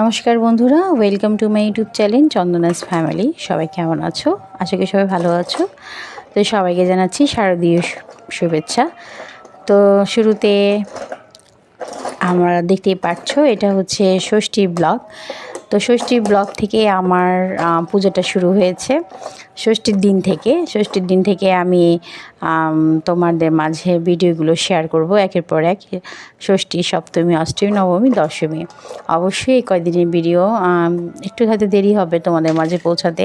নমস্কার বন্ধুরা welcome to my YouTube channel Chandana's family সবাই কেমন আছো? আশা করি সবাই ভালো আছো। তো সবাইকে জানাচ্ছি শারদীয় শুভেচ্ছা। তো শুরুতে আমরা দেখতেই পাচ্ছ, এটা হচ্ছে ষষ্ঠী ব্লগ। তো ষষ্ঠী ব্লগ থেকে আমার পুজোটা শুরু হয়েছে। ষষ্ঠীর দিন থেকে, ষষ্ঠীর দিন থেকে আমি তোমাদের মাঝে ভিডিওগুলো শেয়ার করব একের পর এক। ষষ্ঠী, সপ্তমী, অষ্টমী, নবমী, দশমী। অবশ্যই কয়দিনের ভিডিও একটু হয়তো দেরি হবে তোমাদের মাঝে পৌঁছাতে।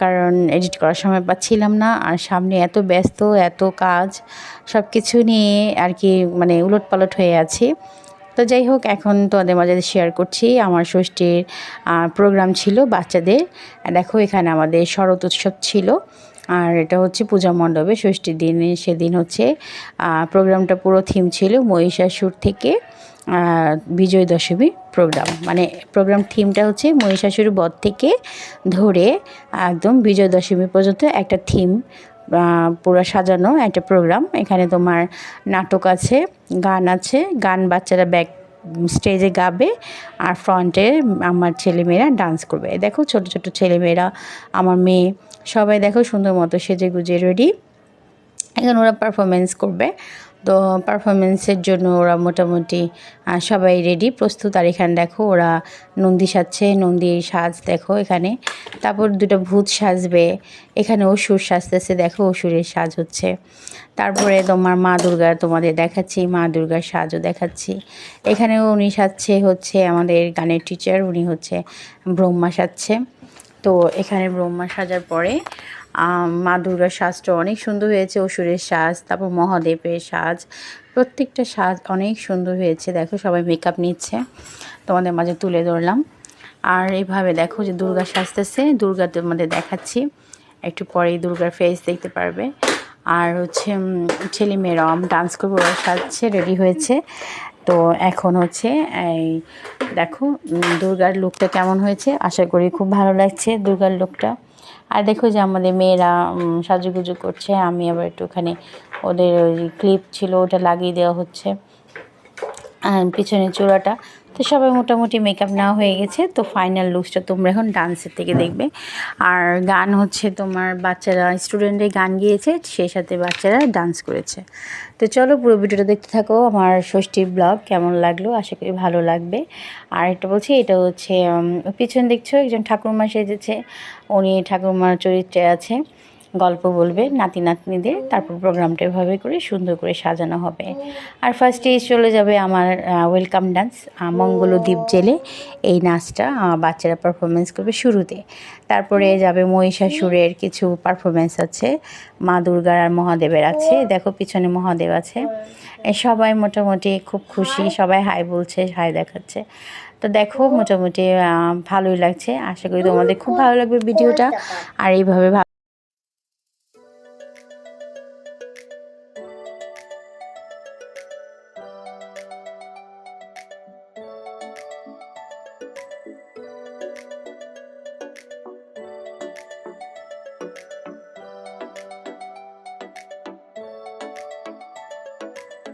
কারণ এডিট করার সময় পাচ্ছিলাম না, আর সামনে এত ব্যস্ত, এত কাজ সব কিছু নিয়ে আর কি মানে উলট পালট হয়ে আছি। তো যাই হোক, এখন তোমাদের মাঝে শেয়ার করছি। আমার ষষ্ঠীর প্রোগ্রাম ছিল বাচ্চাদের। দেখো, এখানে আমাদের শরৎ উৎসব ছিল। আর এটা হচ্ছে পূজা মণ্ডপে ষষ্ঠীর দিনে, সেদিন হচ্ছে প্রোগ্রামটা পুরো থিম ছিল মহিষাসুর থেকে বিজয় দশমী প্রোগ্রাম মানে প্রোগ্রাম থিমটা হচ্ছে মহিষাসুর বধ থেকে ধরে একদম বিজয় দশমী পর্যন্ত একটা থিম পুরো সাজানো একটা প্রোগ্রাম এখানে তোমার নাটক আছে, গান আছে, গান বাচ্চারা ব্যাক স্টেজে গাবে আর ফ্রন্টে আমার ছেলেমেয়েরা ডান্স করবে। দেখো ছোট ছোট ছেলেমেয়েরা, আমার মেয়ে, সবাই দেখো সুন্দর মতো সেজে গুজে রেডি এখন ওরা পারফরমেন্স করবে। তো পারফরমেন্সের জন্য ওরা মোটামুটি সবাই রেডি প্রস্তুত। আর এখানে দেখো ওরা নন্দী সাজছে, নন্দীর সাজ দেখো এখানে। তারপর দুটো ভূত সাজবে। এখানে অসুর সাজতেছে, দেখো অসুরের সাজ হচ্ছে। তারপরে তোমার মা দুর্গার তোমাদের দেখাচ্ছি, মা দুর্গার সাজও দেখাচ্ছি। এখানেও উনি সাজছে হচ্ছে আমাদের গানের টিচার উনি হচ্ছে ব্রহ্মা সাজছে। তো এখানে ব্রহ্মা সাজার পরে মা দুর্গার সাজটা অনেক সুন্দর হয়েছে অসুরের সাজ, তারপর মহাদেবের সাজ। প্রত্যেকটা সাজ অনেক সুন্দর হয়েছে, দেখো সবাই মেকআপ নিচ্ছে। তোমাদের মাঝে তুলে ধরলাম। আর এইভাবে দেখো যে দুর্গা সাজতেছে, দুর্গা তোমাদের দেখাচ্ছি। একটু পরেই দুর্গার ফেস দেখতে পারবে। আর হচ্ছে ছেলে মেয়েরাও ডান্স করবে, ওরা সাজছে রেডি হয়েছে। তো এখন হচ্ছে, এই দেখো দুর্গার লুকটা কেমন হয়েছে? আশা করি খুব ভালো লাগছে দুর্গার লুকটা আর দেখো যে আমাদের মেয়েরা সাজুগুজু করছে। আমি আবার একটুখানি ওদের ওই ক্লিপ ছিল, ওটা লাগিয়ে দেওয়া হচ্ছে। পিছনের চূড়াটা। তো সবাই মোটামুটি মেকআপ নেওয়া হয়ে গেছে। তো ফাইনাল লুকসটা তোমরা এখন ডান্সের থেকে দেখবে। আর গান হচ্ছে তোমার বাচ্চারা স্টুডেন্টে গান গিয়েছে, সেই সাথে বাচ্চারা ডান্স করেছে। তো চলো পুরো ভিডিওটা দেখতে থাকো। আমার ষষ্ঠী ব্লগ কেমন লাগল? আশা করি ভালো লাগবে। আর একটা বলছি, এটা হচ্ছে পিছন দেখছ, একজন ঠাকুরমা সেজেছে। উনি ঠাকুরমার চরিত্রে আছে। গল্প বলবে নাতি নাতনিদের, তারপর প্রোগ্রামটা এভাবে করে সুন্দর করে সাজানো হবে। আর ফার্স্টে চলে যাবে আমার ওয়েলকাম ডান্স মঙ্গলদ্বীপ জেলে। এই নাচটা বাচ্চারা পারফরমেন্স করবে শুরুতে। তারপরে যাবে মহিষাসুরের কিছু পারফরমেন্স আছে, মা দুর্গার আর মহাদেবের আছে। দেখো পিছনে মহাদেব আছে। সবাই মোটামুটি খুব খুশি, সবাই হাই বলছে হাই দেখাচ্ছে। তো দেখো মোটামুটি ভালোই লাগছে। আশা করি তোমাদের খুব ভালো লাগবে ভিডিওটা। আর এইভাবে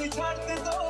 you touch the door.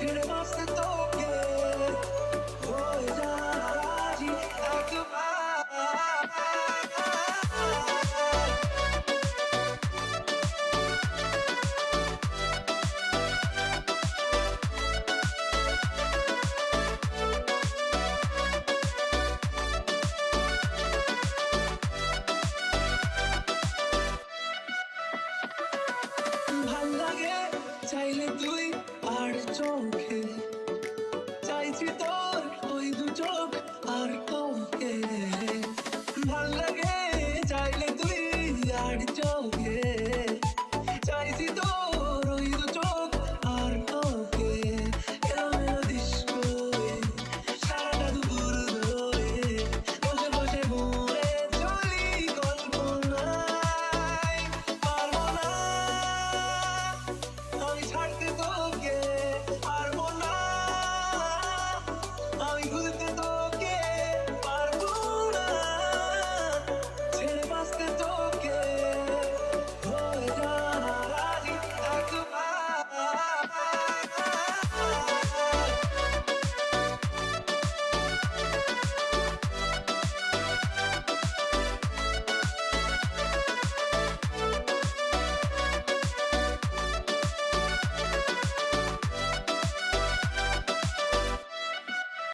Get up.